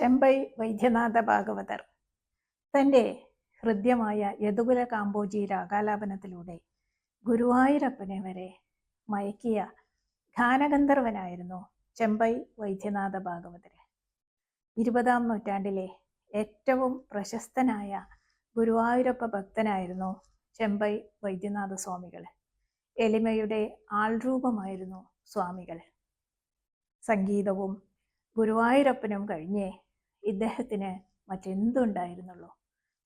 ചെമ്പൈ വൈദ്യനാഥ ഭാഗവതർ തന്റെ ഹൃദ്യമായ യദുകുല കാമ്പോജി രാഗാലാപനത്തിലൂടെ ഗുരുവായൂരപ്പനെ വരെ മയക്കിയ ഗാനഗന്ധർവനായിരുന്നു ചെമ്പൈ വൈദ്യനാഥ ഭാഗവതർ ഇരുപതാം നൂറ്റാണ്ടിലെ ഏറ്റവും പ്രശസ്തനായ ഗുരുവായൂരപ്പ ഭക്തനായിരുന്നു ചെമ്പൈ വൈദ്യനാഥ സ്വാമികൾ എളിമയുടെ ആൾരൂപമായിരുന്നു സ്വാമികൾ. സംഗീതവും ഗുരുവായൂരപ്പനും കഴിഞ്ഞേ ഇദ്ദേഹത്തിന് മറ്റെന്തുണ്ടായിരുന്നുള്ളൂ?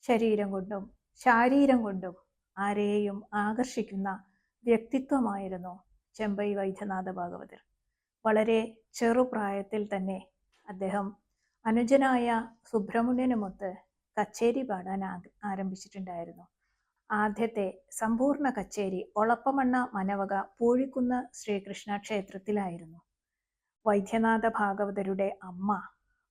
ശരീരം കൊണ്ടും ശാരീരം കൊണ്ടും ആരെയും ആകർഷിക്കുന്ന വ്യക്തിത്വമായിരുന്നു ചെമ്പൈ വൈദ്യനാഥ ഭാഗവതർ. വളരെ ചെറുപ്രായത്തിൽ തന്നെ അദ്ദേഹം അനുജനായ സുബ്രഹ്മണ്യനുമൊത്ത് കച്ചേരി പാടാൻ ആരംഭിച്ചിട്ടുണ്ടായിരുന്നു. ആദ്യത്തെ സമ്പൂർണ കച്ചേരി ഒളപ്പമണ്ണ മനവക പൂഴിക്കുന്ന് ശ്രീകൃഷ്ണ ക്ഷേത്രത്തിലായിരുന്നു. വൈദ്യനാഥ ഭാഗവതരുടെ അമ്മ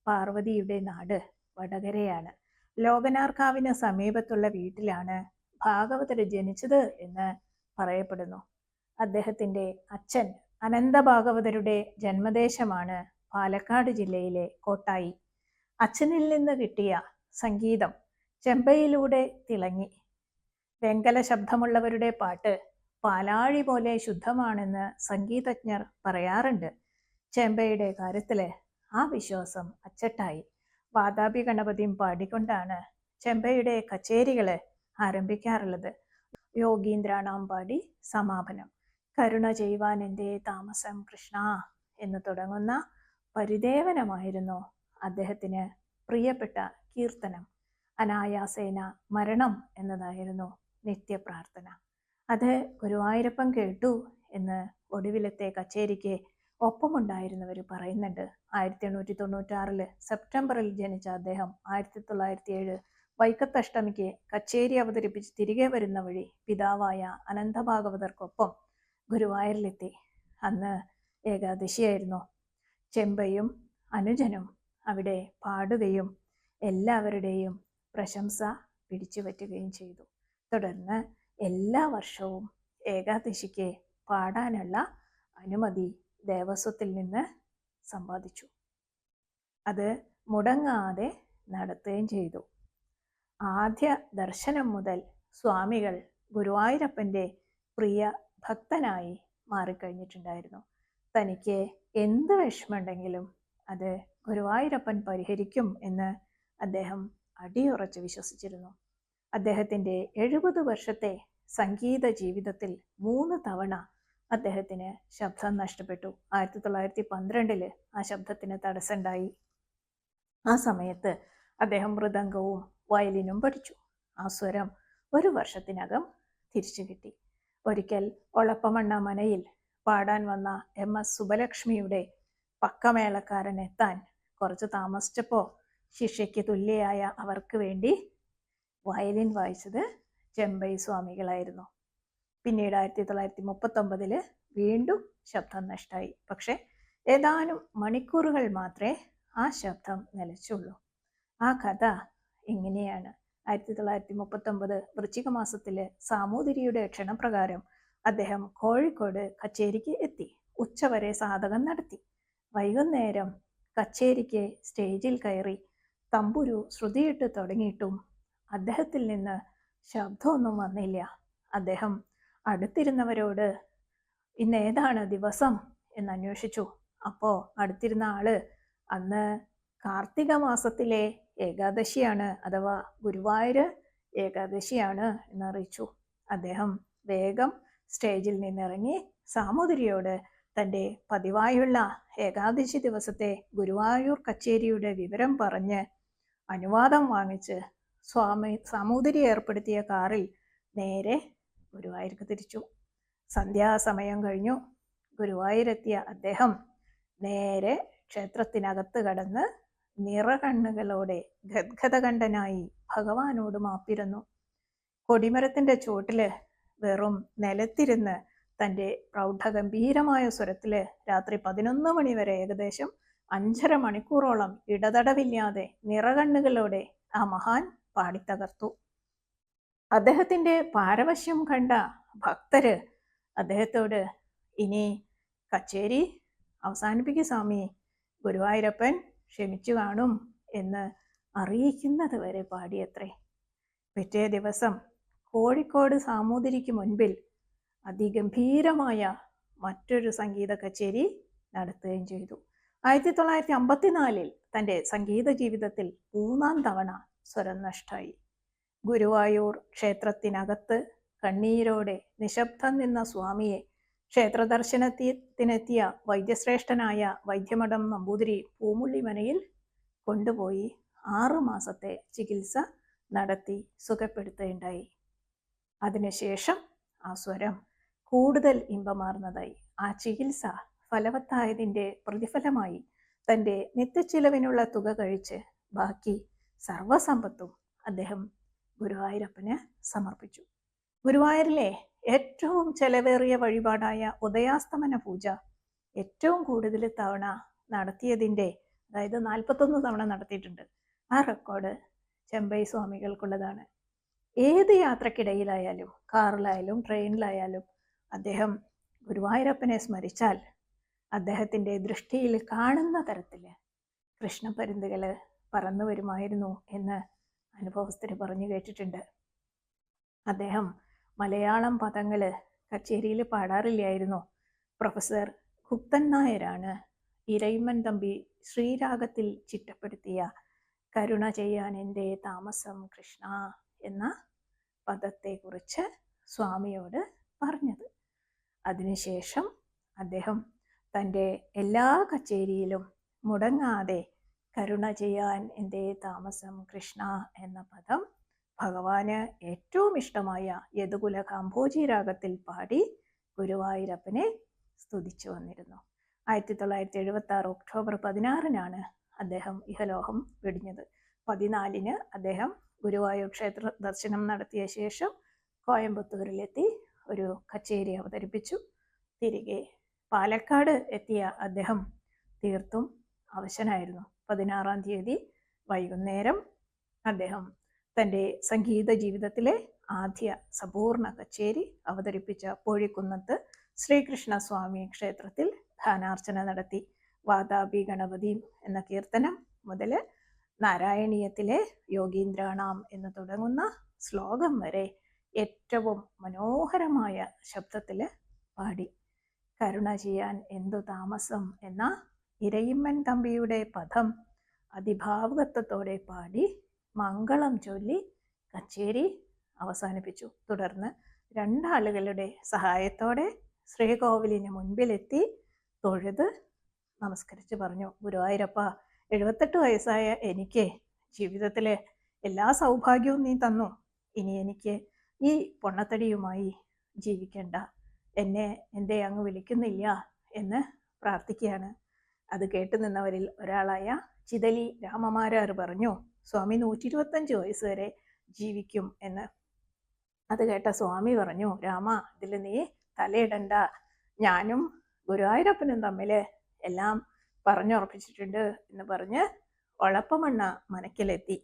പാർവതിയുടെ നാട് വടകരയാണ്. ലോകനാർക്കാവിന് സമീപത്തുള്ള വീട്ടിലാണ് ഭാഗവതർ ജനിച്ചത് എന്ന് പറയപ്പെടുന്നു. അദ്ദേഹത്തിന്റെ അച്ഛൻ അനന്ത ഭാഗവതരുടെ ജന്മദേശമാണ് പാലക്കാട് ജില്ലയിലെ കോട്ടായി. അച്ഛനിൽ നിന്ന് കിട്ടിയ സംഗീതം ചെമ്പയിലൂടെ തിളങ്ങി. വെങ്കല ശബ്ദമുള്ളവരുടെ പാട്ട് പാലാഴി പോലെ ശുദ്ധമാണെന്ന് സംഗീതജ്ഞർ പറയാറുണ്ട്. ചെമ്പയുടെ കാര്യത്തിൽ ആ വിശ്വാസം അച്ചട്ടായി. വാതാപി ഗണപതിയും പാടിക്കൊണ്ടാണ് ചെമ്പയുടെ കച്ചേരികളെ ആരംഭിക്കാറുള്ളത്. യോഗീന്ദ്രാണാം പാടി സമാപനം. കരുണ ചെയ്യുവാൻ എന്തേ താമസം കൃഷ്ണ എന്ന് തുടങ്ങുന്ന പരിദേവനമായിരുന്നു അദ്ദേഹത്തിന് പ്രിയപ്പെട്ട കീർത്തനം. അനായാസേന മരണം എന്നതായിരുന്നു നിത്യപ്രാർത്ഥന. അത് ഗുരുവായൂരപ്പം കേട്ടു എന്ന് ഒടുവിലത്തെ കച്ചേരിക്ക് ഒപ്പമുണ്ടായിരുന്നവർ പറയുന്നുണ്ട്. ആയിരത്തി എണ്ണൂറ്റി തൊണ്ണൂറ്റാറിൽ സെപ്റ്റംബറിൽ ജനിച്ച അദ്ദേഹം ആയിരത്തി തൊള്ളായിരത്തി ഏഴ് വൈക്കത്തഷ്ടമിക്ക് കച്ചേരി അവതരിപ്പിച്ച് തിരികെ വരുന്ന വഴി പിതാവായ അനന്തഭാഗവതർക്കൊപ്പം ഗുരുവായൂരിലെത്തി. അന്ന് ഏകാദശിയായിരുന്നു. ചെമ്പയും അനുജനും അവിടെ പാടുകയും എല്ലാവരുടെയും പ്രശംസ പിടിച്ചുപറ്റുകയും ചെയ്തു. തുടർന്ന് എല്ലാ വർഷവും ഏകാദശിക്ക് പാടാനുള്ള അനുമതി ദേവസ്വത്തിൽ നിന്ന് സമ്പാദിച്ചു അത് മുടങ്ങാതെ നടത്തുകയും ചെയ്തു. ആദ്യ ദർശനം മുതൽ സ്വാമികൾ ഗുരുവായൂരപ്പന്റെ പ്രിയ ഭക്തനായി മാറിക്കഴിഞ്ഞിട്ടുണ്ടായിരുന്നു. തനിക്ക് എന്ത് വിഷമമുണ്ടെങ്കിലും അത് ഗുരുവായൂരപ്പൻ പരിഹരിക്കും എന്ന് അദ്ദേഹം അടിയുറച്ച് വിശ്വസിച്ചിരുന്നു. അദ്ദേഹത്തിന്റെ എഴുപത് വർഷത്തെ സംഗീത ജീവിതത്തിൽ മൂന്ന് തവണ അദ്ദേഹത്തിന് ശബ്ദം നഷ്ടപ്പെട്ടു. ആയിരത്തി തൊള്ളായിരത്തി പന്ത്രണ്ടിൽ ആ ശബ്ദത്തിന് തടസ്സമുണ്ടായി. ആ സമയത്ത് അദ്ദേഹം മൃദംഗവും വയലിനും പഠിച്ചു. ആ സ്വരം ഒരു വർഷത്തിനകം തിരിച്ചു കിട്ടി. ഒരിക്കൽ ഒളപ്പമണ്ണ മനയിൽ പാടാൻ വന്ന എം. എസ്. സുബലക്ഷ്മിയുടെ പക്കമേളക്കാരൻ എത്താൻ കുറച്ച് താമസിച്ചപ്പോൾ ശിഷ്യയ്ക്ക് തുല്യയായ അവർക്ക് വേണ്ടി വയലിൻ വായിച്ചത് ചെമ്പൈ സ്വാമികളായിരുന്നു. പിന്നീട് ആയിരത്തി തൊള്ളായിരത്തി മുപ്പത്തൊമ്പതിൽ വീണ്ടും ശബ്ദം നഷ്ടമായി പക്ഷെ ഏതാനും മണിക്കൂറുകൾ മാത്രമേ ആ ശബ്ദം നിലച്ചുള്ളൂ. ആ കഥ ഇങ്ങനെയാണ് ആയിരത്തി തൊള്ളായിരത്തി മുപ്പത്തൊമ്പത് വൃശ്ചിക മാസത്തിൽ സാമൂതിരിയുടെ ക്ഷണപ്രകാരം അദ്ദേഹം കോഴിക്കോട് കച്ചേരിക്ക് എത്തി. ഉച്ചവരെ സാധകം നടത്തി. വൈകുന്നേരം കച്ചേരിക്ക് സ്റ്റേജിൽ കയറി തമ്പുരു ശ്രുതിയിട്ട് തുടങ്ങിയിട്ടും അദ്ദേഹത്തിൽ നിന്ന് ശബ്ദമൊന്നും വന്നില്ല. അദ്ദേഹം അടുത്തിരുന്നവരോട് ഇന്ന് ഏതാണ് ദിവസം? എന്ന് അന്വേഷിച്ചു. അപ്പോൾ അടുത്തിരുന്ന ആൾ അന്ന് കാർത്തിക മാസത്തിലെ ഏകാദശിയാണ് അഥവാ ഗുരുവായൂർ ഏകാദശിയാണ് എന്നറിയിച്ചു അദ്ദേഹം വേഗം സ്റ്റേജിൽ നിന്നിറങ്ങി സാമൂതിരിയോട് തന്റെ പതിവായുള്ള ഏകാദശി ദിവസത്തെ ഗുരുവായൂർ കച്ചേരിയുടെ വിവരം പറഞ്ഞ് അനുവാദം വാങ്ങിച്ച് സ്വാമി സാമൂതിരി ഏർപ്പെടുത്തിയ കാറിൽ നേരെ ഗുരുവായൂർക്ക് തിരിച്ചു. സന്ധ്യാസമയം കഴിഞ്ഞു. ഗുരുവായൂരെത്തിയ അദ്ദേഹം നേരെ ക്ഷേത്രത്തിനകത്ത് കടന്ന് നിറകണ്ണുകളോടെ ഗദ്ഗതകണ്ഠനായി ഭഗവാനോട് മാപ്പിരുന്നു. കൊടിമരത്തിന്റെ ചുവട്ടിൽ വെറും നിലത്തിരുന്ന് തന്റെ പ്രൗഢഗംഭീരമായ സ്വരത്തിൽ രാത്രി പതിനൊന്ന് മണി വരെ ഏകദേശം അഞ്ചര മണിക്കൂറോളം ഇടതടവില്ലാതെ നിറകണ്ണുകളോടെ ആ മഹാൻ പാടിത്തകർത്തു. അദ്ദേഹത്തിന്റെ പാരവശ്യം കണ്ട ഭക്തര് അദ്ദേഹത്തോട് ഇനി കച്ചേരി അവസാനിപ്പിക്കും സ്വാമി. ഗുരുവായൂരപ്പൻ ക്ഷമിച്ചു കാണും എന്ന് അറിയിക്കുന്നത് വരെ പാടിയത്രേ. പിറ്റേ ദിവസം കോഴിക്കോട് സാമൂതിരിക്ക് മുൻപിൽ അതിഗംഭീരമായ മറ്റൊരു സംഗീത കച്ചേരി നടത്തുകയും ചെയ്തു. ആയിരത്തി തൊള്ളായിരത്തി അമ്പത്തിനാലിൽ തന്റെ സംഗീത ജീവിതത്തിൽ മൂന്നാം തവണ സ്വരം നഷ്ടായി. ഗുരുവായൂർ ക്ഷേത്രത്തിനകത്ത് കണ്ണീരോടെ നിശബ്ദം നിന്ന സ്വാമിയെ ക്ഷേത്രദർശനത്തിനെത്തിയ വൈദ്യശ്രേഷ്ഠനായ വൈദ്യമഠം നമ്പൂതിരി പൂമുള്ളിമനയിൽ കൊണ്ടുപോയി ആറു മാസത്തെ ചികിത്സ നടത്തി സുഖപ്പെടുത്തുകയുണ്ടായി. അതിനുശേഷം ആ സ്വരം കൂടുതൽ ഇമ്പമാർന്നതായി. ആ ചികിത്സ ഫലവത്തായതിന്റെ പ്രതിഫലമായി തന്റെ നിത്യച്ചിലവിനുള്ള തുക കഴിച്ച് ബാക്കി സർവസമ്പത്തും അദ്ദേഹം ഗുരുവായൂരപ്പന് സമർപ്പിച്ചു. ഗുരുവായൂരിലെ ഏറ്റവും ചെലവേറിയ വഴിപാടായ ഉദയാസ്തമന പൂജ ഏറ്റവും കൂടുതൽ തവണ നടത്തിയതിന്റെ അതായത് നാൽപ്പത്തൊന്ന് തവണ നടത്തിയിട്ടുണ്ട്. ആ റെക്കോർഡ് ചെമ്പൈ സ്വാമികൾക്കുള്ളതാണ്. ഏത് യാത്രക്കിടയിലായാലും കാറിലായാലും ട്രെയിനിലായാലും അദ്ദേഹം ഗുരുവായൂരപ്പനെ സ്മരിച്ചാൽ അദ്ദേഹത്തിന്റെ ദൃഷ്ടിയിൽ കാണുന്ന തരത്തിൽ കൃഷ്ണപരിന്തുകൾ പറന്നു വരുമായിരുന്നു എന്ന് അനുഭവസ്ഥര് പറഞ്ഞു കേട്ടിട്ടുണ്ട്. അദ്ദേഹം മലയാളം പദങ്ങൾ കച്ചേരിയിൽ പാടാറില്ലായിരുന്നു. പ്രൊഫസർ ഗുപ്തൻ നായരാണ് ഇരയ്മൻ തമ്പി ശ്രീരാഗത്തിൽ ചിട്ടപ്പെടുത്തിയ കരുണ ചെയ്യാൻ എന്റെ താമസം കൃഷ്ണ എന്ന പദത്തെക്കുറിച്ച് സ്വാമിയോട് പറഞ്ഞത്. അതിനുശേഷം അദ്ദേഹം തന്റെ എല്ലാ കച്ചേരിയിലും മുടങ്ങാതെ കരുണ ചെയ്യാൻ എന്റെ താമസം കൃഷ്ണ എന്ന പദം ഭഗവാന് ഏറ്റവും ഇഷ്ടമായ യദുകുല കാമ്പോജി രാഗത്തിൽ പാടി ഗുരുവായൂരപ്പനെ സ്തുതിച്ചു വന്നിരുന്നു. ആയിരത്തി തൊള്ളായിരത്തി എഴുപത്തി ആറ് ഒക്ടോബർ പതിനാറിനാണ് അദ്ദേഹം ഇഹലോഹം വെടിഞ്ഞത്. പതിനാലിന് അദ്ദേഹം ഗുരുവായൂർ ക്ഷേത്ര ദർശനം നടത്തിയ ശേഷം കോയമ്പത്തൂരിലെത്തി ഒരു കച്ചേരി അവതരിപ്പിച്ചു. തിരികെ പാലക്കാട് എത്തിയ അദ്ദേഹം തീർത്തും അവശനായിരുന്നു. പതിനാറാം തീയതി വൈകുന്നേരം അദ്ദേഹം തന്റെ സംഗീത ജീവിതത്തിലെ ആദ്യ സമ്പൂർണ കച്ചേരി അവതരിപ്പിച്ച കോഴിക്കുന്നത്ത് ശ്രീകൃഷ്ണസ്വാമി ക്ഷേത്രത്തിൽ ധാനാർച്ചന നടത്തി. വാതാപി ഗണപതി എന്ന കീർത്തനം മുതൽ നാരായണീയത്തിലെ യോഗീന്ദ്രാണാം എന്ന് തുടങ്ങുന്ന ശ്ലോകം വരെ ഏറ്റവും മനോഹരമായ ശബ്ദത്തിൽ പാടി. കരുണ ചെയ്യാൻ എന്തു താമസം എന്ന ഇരയിമ്മൻ തമ്പിയുടെ പദം അതിഭാവുകത്വത്തോടെ പാടി മംഗളം ചൊല്ലി കച്ചേരി അവസാനിപ്പിച്ചു. തുടർന്ന് രണ്ടാളുകളുടെ സഹായത്തോടെ ശ്രീകോവിലിന് മുൻപിലെത്തി തൊഴുത് നമസ്കരിച്ച് പറഞ്ഞു. ഗുരുവായൂരപ്പ എഴുപത്തെട്ട് വയസ്സായ എനിക്ക് ജീവിതത്തിലെ എല്ലാ സൗഭാഗ്യവും നീ തന്നു. ഇനി എനിക്ക് ഈ പൊണ്ണത്തടിയുമായി ജീവിക്കേണ്ട. എന്നെ എന്തേ അങ്ങ് വിളിക്കുന്നില്ല എന്ന് പ്രാർത്ഥിക്കുകയാണ്. അത് കേട്ടു നിന്നവരിൽ ഒരാളായ ചിതലി രാമമാരാർ പറഞ്ഞു സ്വാമി നൂറ്റി ഇരുപത്തഞ്ച് വയസ്സ് വരെ ജീവിക്കും എന്ന്. അത് കേട്ട സ്വാമി പറഞ്ഞു രാമ ഇതിൽ നീ തലയിടണ്ട. ഞാനും ഗുരുവായൂരപ്പനും തമ്മിൽ എല്ലാം പറഞ്ഞുറപ്പിച്ചിട്ടുണ്ട് എന്ന് പറഞ്ഞ് ഒളപ്പമണ്ണ മനക്കിലെത്തി.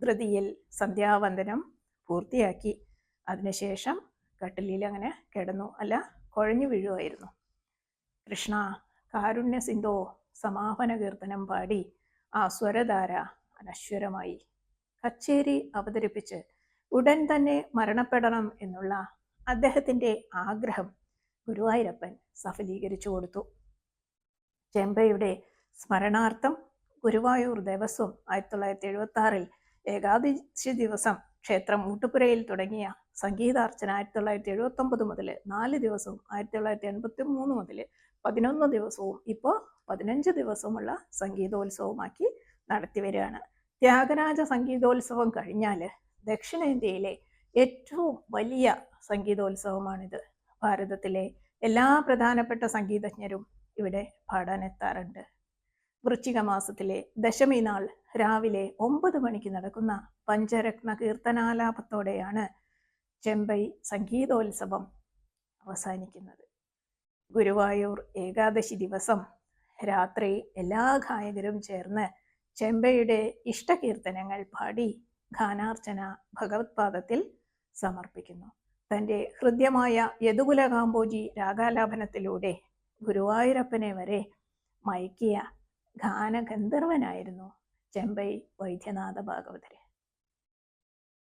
ധൃതിയിൽ സന്ധ്യാവന്ദനം പൂർത്തിയാക്കി. അതിനുശേഷം കട്ടിലിൽ അങ്ങനെ കിടന്നു. അല്ല കുഴഞ്ഞു വീഴുമായിരുന്നു. കൃഷ്ണ കാരുണ്യ സിന്ധോ സമാപന കീർത്തനം പാടി ആ സ്വരധാര അനശ്വരമായി. കച്ചേരി അവതരിപ്പിച്ച് ഉടൻ തന്നെ മരണപ്പെടണം എന്നുള്ള അദ്ദേഹത്തിന്റെ ആഗ്രഹം ഗുരുവായൂരപ്പൻ സഫലീകരിച്ചു കൊടുത്തു. ചെമ്പയുടെ സ്മരണാർത്ഥം ഗുരുവായൂർ ദേവസ്വം ആയിരത്തി തൊള്ളായിരത്തി എഴുപത്തി ആറിൽ ഏകാദശി ദിവസം ക്ഷേത്രം ഊട്ടുപുരയിൽ തുടങ്ങിയ സംഗീതാർച്ചന ആയിരത്തി തൊള്ളായിരത്തി എഴുപത്തി ഒമ്പത് മുതൽ നാല് ദിവസവും ആയിരത്തി തൊള്ളായിരത്തി എൺപത്തി മൂന്ന് മുതൽ പതിനൊന്ന് ദിവസവും ഇപ്പോൾ പതിനഞ്ച് ദിവസവുമുള്ള സംഗീതോത്സവമാക്കി നടത്തി വരികയാണ്. ത്യാഗരാജ സംഗീതോത്സവം കഴിഞ്ഞാൽ ദക്ഷിണേന്ത്യയിലെ ഏറ്റവും വലിയ സംഗീതോത്സവമാണിത്. ഭാരതത്തിലെ എല്ലാ പ്രധാനപ്പെട്ട സംഗീതജ്ഞരും ഇവിടെ പാടാനെത്താറുണ്ട് വൃശ്ചിക മാസത്തിലെ ദശമി നാൾ രാവിലെ ഒമ്പത് മണിക്ക് നടക്കുന്ന പഞ്ചരത്ന കീർത്തനാലാപത്തോടെയാണ് ചെമ്പൈ സംഗീതോത്സവം അവസാനിക്കുന്നത്. ഗുരുവായൂർ ഏകാദശി ദിവസം രാത്രി എല്ലാ ഗായകരും ചേർന്ന് ചെമ്പയുടെ ഇഷ്ടകീർത്തനങ്ങൾ പാടി ഗാനാർച്ചന ഭഗവത്പാദത്തിൽ സമർപ്പിക്കുന്നു. തന്റെ ഹൃദ്യമായ യദുകുല കാമ്പോജി രാഗാലാപനത്തിലൂടെ ഗുരുവായൂരപ്പനെ വരെ മയക്കിയ ഗാനഗന്ധർവനായിരുന്നു ചെമ്പൈ വൈദ്യനാഥ ഭാഗവതര്.